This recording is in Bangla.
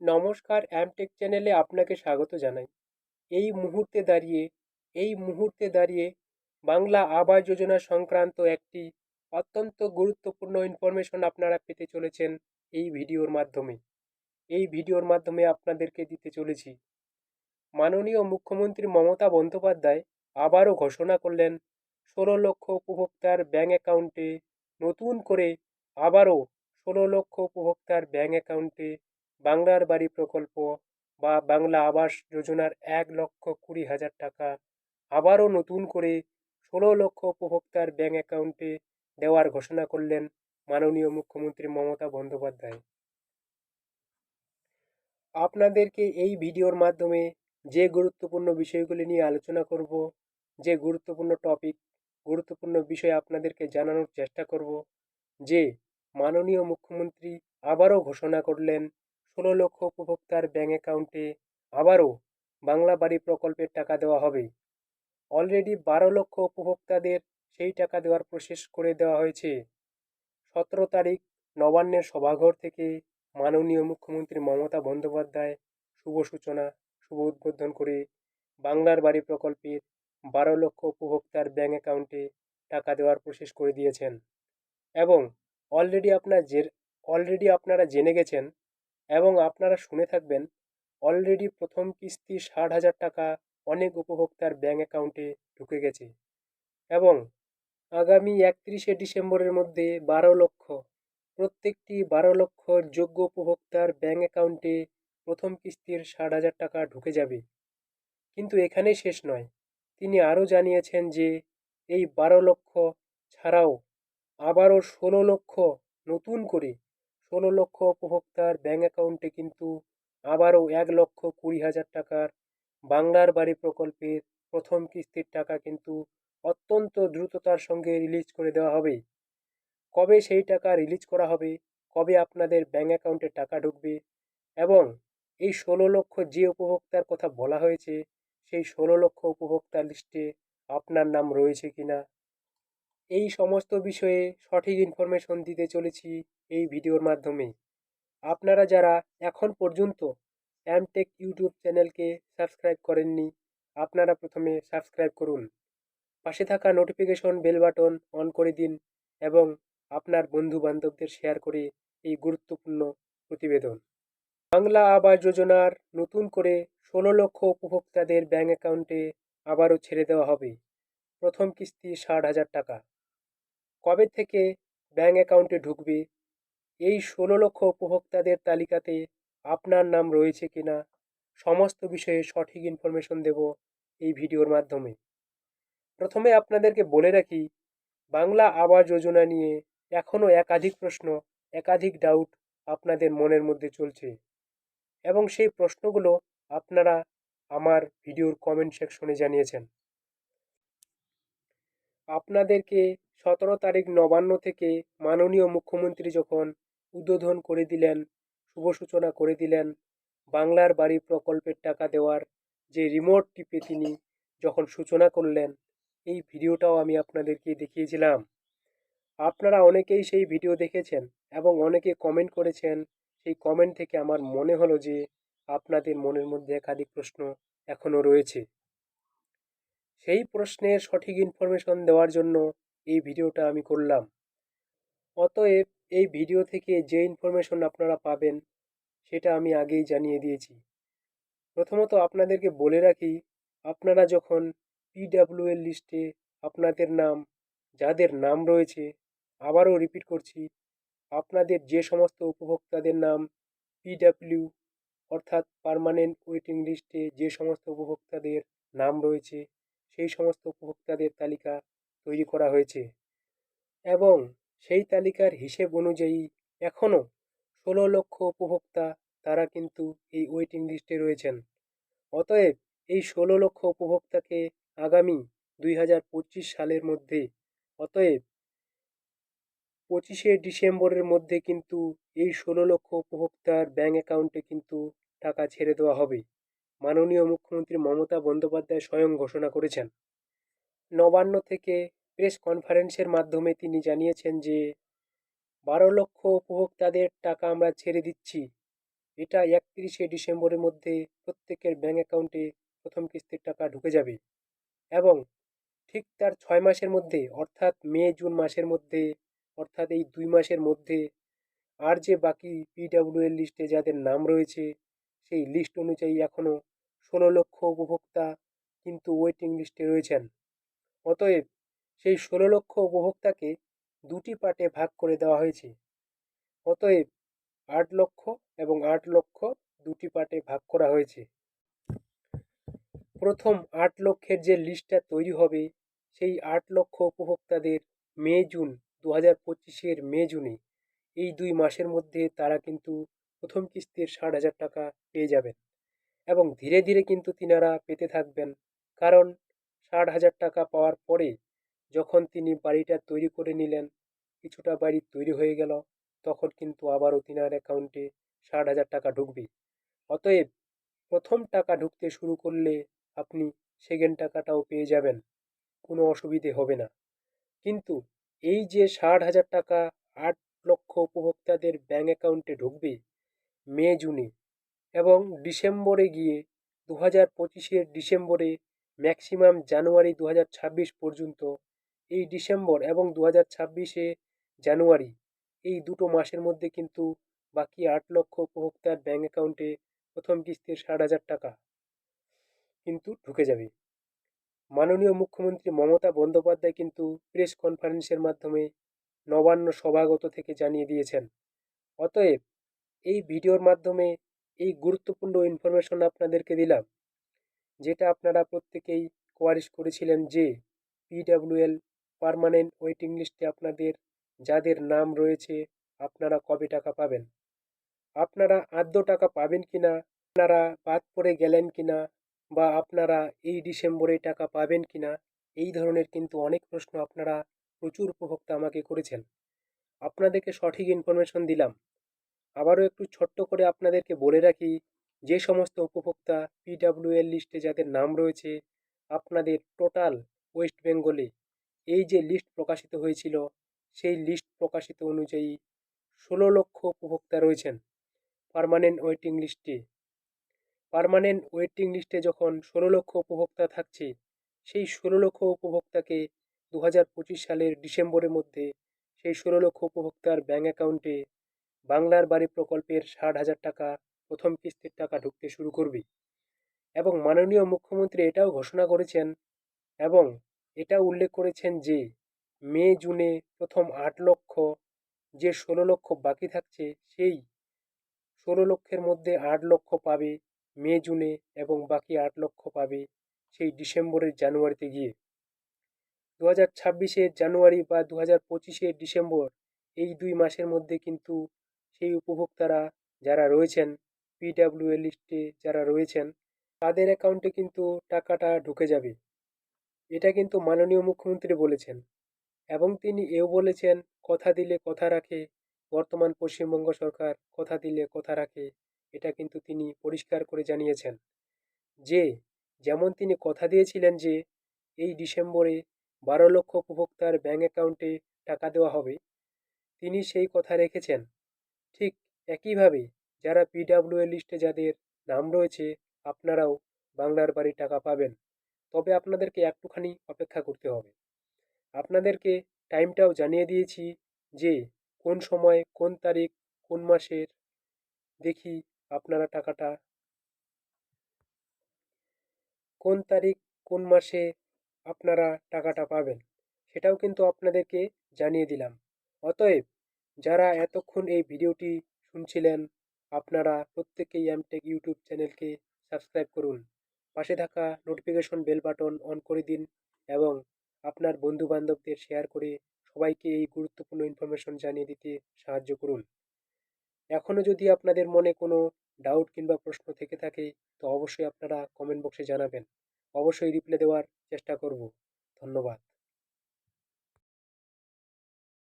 নমস্কার অ্যামটেক চ্যানেলে আপনাকে স্বাগত জানাই। এই মুহূর্তে দাঁড়িয়ে, এই মুহূর্তে দাঁড়িয়ে বাংলা আবাস যোজনা সংক্রান্ত একটি অত্যন্ত গুরুত্বপূর্ণ ইনফরমেশন আপনারা পেতে চলেছেন এই ভিডিওর মাধ্যমে। এই ভিডিওর মাধ্যমে আপনাদেরকে দিতে চলেছি। মাননীয় মুখ্যমন্ত্রী মমতা বন্দ্যোপাধ্যায় আবারও ঘোষণা করলেন, ষোলো লক্ষ উপভোক্তার ব্যাঙ্ক অ্যাকাউন্টে নতুন করে আবারও ষোলো লক্ষ উপভোক্তার ব্যাঙ্ক অ্যাকাউন্টে বাংলার বাড়ি প্রকল্প বা বাংলা আবাস যোজনার এক লক্ষ কুড়ি হাজার টাকা আবারও নতুন করে ষোলো লক্ষ উপভোক্তার ব্যাঙ্ক অ্যাকাউন্টে দেওয়ার ঘোষণা করলেন মাননীয় মুখ্যমন্ত্রী মমতা বন্দ্যোপাধ্যায়। আপনাদেরকে এই ভিডিওর মাধ্যমে যে গুরুত্বপূর্ণ বিষয়গুলি নিয়ে আলোচনা করব, যে গুরুত্বপূর্ণ টপিক, গুরুত্বপূর্ণ বিষয় আপনাদেরকে জানানোর চেষ্টা করব, যে মাননীয় মুখ্যমন্ত্রী আবারও ঘোষণা করলেন ষোলো লক্ষ উপভোক্তার ব্যাঙ্ক অ্যাকাউন্টে আবারও বাংলা বাড়ি প্রকল্পের টাকা দেওয়া হবে। অলরেডি বারো লক্ষ উপভোক্তাদের সেই টাকা দেওয়ার প্রসেস করে দেওয়া হয়েছে। সতেরো তারিখ নবান্নের সভাঘর থেকে মাননীয় মুখ্যমন্ত্রী মমতা বন্দ্যোপাধ্যায় শুভ সূচনা, শুভ উদ্বোধন করে বাংলার বাড়ি প্রকল্পের বারো লক্ষ উপভোক্তার ব্যাঙ্ক অ্যাকাউন্টে টাকা দেওয়ার প্রসেস করে দিয়েছেন। এবং অলরেডি আপনার যে অলরেডি আপনারা জেনে গেছেন এবং আপনারা শুনে থাকবেন অলরেডি প্রথম কিস্তি ষাট হাজার টাকা অনেক উপভোক্তার ব্যাঙ্ক অ্যাকাউন্টে ঢুকে গেছে। এবং আগামী একত্রিশে ডিসেম্বরের মধ্যে বারো লক্ষ, প্রত্যেকটি বারো লক্ষ যোগ্য উপভোক্তার ব্যাঙ্ক অ্যাকাউন্টে প্রথম কিস্তির ষাট হাজার টাকা ঢুকে যাবে। কিন্তু এখানেই শেষ নয়। তিনি আরও জানিয়েছেন যে, এই বারো লক্ষ ছাড়াও আবারও ষোলো লক্ষ নতুন করে ষোলো লক্ষ উপভোক্তার ব্যাঙ্ক অ্যাকাউন্টে কিন্তু আবারও এক লক্ষ কুড়ি হাজার টাকার বাংলার বাড়ি প্রকল্পের প্রথম কিস্তির টাকা কিন্তু অত্যন্ত দ্রুততার সঙ্গে রিলিজ করে দেওয়া হবে। কবে সেই টাকা রিলিজ করা হবে? কবে আপনাদের ব্যাঙ্ক অ্যাকাউন্টে টাকা ঢুকবে? এবং এই ষোলো লক্ষ যে উপভোক্তার কথা বলা হয়েছে, সেই ষোলো লক্ষ উপভোক্তার লিস্টে আপনার নাম রয়েছে কিনা? এই সমস্ত বিষয়ে সঠিক ইনফরমেশন দিতে চলেছি এই ভিডিওর মাধ্যমে। আপনারা যারা এখন পর্যন্ত অ্যামটেক ইউটিউব চ্যানেলকে সাবস্ক্রাইব করেননি, আপনারা প্রথমে সাবস্ক্রাইব করুন। পাশে থাকা নোটিফিকেশন বেল বাটন অন করে দিন এবং আপনার বন্ধু বান্ধবদের শেয়ার করে এই গুরুত্বপূর্ণ প্রতিবেদন। বাংলা আবাস যোজনার নতুন করে ষোলো লক্ষ উপভোক্তাদের ব্যাঙ্ক অ্যাকাউন্টে আবারও ছেড়ে দেওয়া হবে। প্রথম কিস্তি ষাট হাজার টাকা। কবে থেকে ব্যাঙ্ক অ্যাকাউন্টে ঢুকবে? এই ষোলো লক্ষ উপভোক্তাদের তালিকাতে আপনার নাম রয়েছে কিনা সমস্ত বিষয়ে সঠিক ইনফরমেশন দেব এই ভিডিওর মাধ্যমে। প্রথমে আপনাদেরকে বলে রাখি, বাংলা আবাস যোজনা নিয়ে এখনও একাধিক প্রশ্ন, একাধিক ডাউট আপনাদের মনের মধ্যে চলছে এবং সেই প্রশ্নগুলো আপনারা আমার ভিডিওর কমেন্ট সেকশনে জানিয়েছেন। আপনাদেরকে সতেরো তারিখ নবান্ন থেকে মাননীয় মুখ্যমন্ত্রী যখন উদ্বোধন করে দিলেন, শুভ সূচনা করে দিলেন, বাংলার বাড়ি প্রকল্পের টাকা দেওয়ার যে রিমোট টিপে তিনি যখন সূচনা করলেন, এই ভিডিওটাও আমি আপনাদেরকে দেখিয়েছিলাম। আপনারা অনেকেই সেই ভিডিও দেখেছেন এবং অনেকে কমেন্ট করেছেন, সেই কমেন্ট থেকে আমার মনে হলো যে আপনাদের মনের মধ্যে একাধিক প্রশ্ন এখনও রয়েছে। সেই প্রশ্নের সঠিক ইনফরমেশন দেওয়ার জন্য এই ভিডিওটা আমি করলাম। অতএব এই ভিডিও থেকে যে ইনফরমেশন আপনারা পাবেন, সেটা আমি আগেই জানিয়ে দিয়েছি। প্রথমত আপনাদেরকে বলে রাখি, আপনারা যখন পিডাব্লিউএল লিস্টে আপনাদের নাম, যাদের নাম রয়েছে, আবারও রিপিট করছি, আপনাদের যে সমস্ত উপভোক্তাদের নাম পিডাব্লিউ অর্থাৎ পারমানেন্ট ওয়েটিং লিস্টে যে সমস্ত উপভোক্তাদের নাম রয়েছে, সেই সমস্ত উপভোক্তাদের তালিকা তৈরি করা হয়েছে এবং সেই তালিকার হিসেব অনুযায়ী এখনও ষোলো লক্ষ উপভোক্তা তারা কিন্তু এই ওয়েটিং লিস্টে রয়েছেন। অতএব এই ষোলো লক্ষ উপভোক্তাকে আগামী দুই হাজার পঁচিশ সালের মধ্যে, অতএব পঁচিশে ডিসেম্বরের মধ্যে কিন্তু এই ষোলো লক্ষ উপভোক্তার ব্যাঙ্ক অ্যাকাউন্টে কিন্তু টাকা ছেড়ে দেওয়া হবে। মাননীয় মুখ্যমন্ত্রী মমতা বন্দ্যোপাধ্যায় স্বয়ং ঘোষণা করেছেন। নবান্ন থেকে প্রেস কনফারেন্সের মাধ্যমে তিনি জানিয়েছেন যে, বারো লক্ষ উপভোক্তাদের টাকা আমরা ছেড়ে দিচ্ছি। এটা একত্রিশে ডিসেম্বরের মধ্যে প্রত্যেকের ব্যাঙ্ক অ্যাকাউন্টে প্রথম কিস্তির টাকা ঢুকে যাবে। এবং ঠিক তার ছয় মাসের মধ্যে, অর্থাৎ মে, জুন মাসের মধ্যে, অর্থাৎ এই দুই মাসের মধ্যে, আর যে বাকি পিডাব্লিউএল লিস্টে যাদের নাম রয়েছে, সেই লিস্ট অনুযায়ী এখনও ষোলো লক্ষ উপভোক্তা কিন্তু ওয়েটিং লিস্টে রয়েছেন। অতএব সেই ষোলো লক্ষ উপভোক্তাকে দুটি পার্টে ভাগ করে দেওয়া হয়েছে। অতএব আট লক্ষ এবং আট লক্ষ দুটি পার্টে ভাগ করা হয়েছে। প্রথম আট লক্ষের যে লিস্টটা তৈরি হবে, সেই আট লক্ষ উপভোক্তাদের মে, জুন দু হাজার পঁচিশের মে, জুনে এই দুই মাসের মধ্যে তারা কিন্তু প্রথম কিস্তির ষাট হাজার টাকা পেয়ে যাবেন এবং ধীরে ধীরে কিন্তু তিনারা পেতে থাকবেন। কারণ ষাট হাজার টাকা পাওয়ার পরে যখন তিনি বাড়িটা তৈরি করে নিলেন, কিছুটা বাড়ি তৈরি হয়ে গেল, তখন কিন্তু আবারও তিনার অ্যাকাউন্টে ষাট হাজার টাকা ঢুকবে। অতএব প্রথম টাকা ঢুকতে শুরু করলে আপনি সেকেন্ড টাকাটাও পেয়ে যাবেন, কোনো অসুবিধে হবে না। কিন্তু এই যে ষাট হাজার টাকা আট লক্ষ উপভোক্তাদের ব্যাঙ্ক অ্যাকাউন্টে ঢুকবে, মে, জুনে এবং ডিসেম্বরে গিয়ে দু হাজার পঁচিশের ডিসেম্বরে ম্যাক্সিমাম জানুয়ারি দু হাজার ছাব্বিশ পর্যন্ত এই ডিসেম্বর এবং দু হাজার ছাব্বিশে জানুয়ারি। এই দুটো মাসের মধ্যে কিন্তু বাকি আট লক্ষ উপভোক্তার ব্যাঙ্ক অ্যাকাউন্টে প্রথম কিস্তির ষাট হাজার টাকা কিন্তু ঢুকে যাবে। মাননীয় মুখ্যমন্ত্রী মমতা বন্দ্যোপাধ্যায় কিন্তু প্রেস কনফারেন্সের মাধ্যমে নবান্ন সভাগত থেকে জানিয়ে দিয়েছেন। অতএব এই ভিডিওর মাধ্যমে এই গুরুত্বপূর্ণ ইনফরমেশন আপনাদেরকে দিলাম, যেটা আপনারা প্রত্যেকেই কোয়ারিশ করেছিলেন যে পিডাব্লিউএল পারমানেন্ট ওয়েটিং লিস্টে আপনাদের যাদের নাম রয়েছে, আপনারা কবে টাকা পাবেন? আপনারা আদ্য টাকা পাবেন কিনা? আপনারা বাদ পড়ে গেলেন কি না বা আপনারা এই ডিসেম্বরে টাকা পাবেন কিনা? এই ধরনের কিন্তু অনেক প্রশ্ন আপনারা প্রচুর উপভোক্তা আমাকে করেছেন। আপনাদেরকে সঠিক ইনফরমেশন দিলাম। আবারও একটু ছোট্ট করে আপনাদেরকে বলে রাখি, যে সমস্ত উপভোক্তা পিডাব্লিউএল লিস্টে যাদের নাম রয়েছে, আপনাদের টোটাল ওয়েস্ট বেঙ্গলে এই যে লিস্ট প্রকাশিত হয়েছিল, সেই লিস্ট প্রকাশিত অনুযায়ী ষোলো লক্ষ উপভোক্তা রয়েছেন পারমানেন্ট ওয়েটিং লিস্টে পারমানেন্ট ওয়েটিং লিস্টে যখন ষোলো লক্ষ উপভোক্তা থাকছে, সেই ষোলো লক্ষ উপভোক্তাকে দু হাজার পঁচিশ সালের ডিসেম্বরের মধ্যে সেই ষোলো লক্ষ উপভোক্তার ব্যাঙ্ক অ্যাকাউন্টে বাংলার বাড়ি প্রকল্পের ষাট হাজার টাকা প্রথম কিস্তির টাকা ঢুকতে শুরু করবে। এবং মাননীয় মুখ্যমন্ত্রী এটাও ঘোষণা করেছেন এবং এটা উল্লেখ করেছেন যে, মে, জুনে প্রথম আট লক্ষ যে ষোলো লক্ষ বাকি থাকছে, সেই ষোলো লক্ষের মধ্যে আট লক্ষ পাবে মে, জুনে এবং বাকি আট লক্ষ পাবে সেই ডিসেম্বরের জানুয়ারিতে গিয়ে। দু হাজার ছাব্বিশের জানুয়ারি বা দু হাজার পঁচিশের ডিসেম্বর এই দুই মাসের মধ্যে কিন্তু সেই উপভোক্তারা যারা রয়েছেন পিডাব্লিউএল লিস্টে যারা রয়েছেন, তাদের অ্যাকাউন্টে কিন্তু টাকাটা ঢুকে যাবে। এটা কিন্তু মাননীয় মুখ্যমন্ত্রী বলেছেন এবং তিনি এও বলেছেন, কথা দিলে কথা রাখে, বর্তমান পশ্চিমবঙ্গ সরকার কথা দিলে কথা রাখে। এটা কিন্তু তিনি পরিষ্কার করে জানিয়েছেন যে, যেমন তিনি কথা দিয়েছিলেন যে, এই ডিসেম্বরে বারো লক্ষ উপভোক্তার ব্যাঙ্ক অ্যাকাউন্টে টাকা দেওয়া হবে। তিনি সেই কথা রেখেছেন। ঠিক একইভাবে যারা পিডাব্লিউএল লিস্টে যাদের নাম রয়েছে, আপনারাও বাংলার বাড়ি টাকা পাবেন। তবে আপনাদেরকে একটুখানি অপেক্ষা করতে হবে। আপনাদেরকে টাইমটাও জানিয়ে দিয়েছি যে, কোন সময়, কোন তারিখ, কোন মাসের, দেখি আপনারা টাকাটা কোন তারিখ, কোন মাসে আপনারা টাকাটা পাবেন, সেটাও কিন্তু আপনাদেরকে জানিয়ে দিলাম। অতএব, যারা এতক্ষণ এই ভিডিওটি শুনছিলেন, আপনারা প্রত্যেকেই এমটেক ইউটিউব চ্যানেলকে সাবস্ক্রাইব করুন। পাশে থাকা নোটিফিকেশন বেল বাটন অন করে দিন এবং আপনার বন্ধু বান্ধবদের শেয়ার করে সবাইকে এই গুরুত্বপূর্ণ ইনফরমেশন জানিয়ে দিতে সাহায্য করুন। এখনও যদি আপনাদের মনে কোনো ডাউট কিংবা প্রশ্ন থেকে থাকে, তো অবশ্যই আপনারা কমেন্ট বক্সে জানাবেন। অবশ্যই রিপ্লাই দেওয়ার চেষ্টা করব। ধন্যবাদ।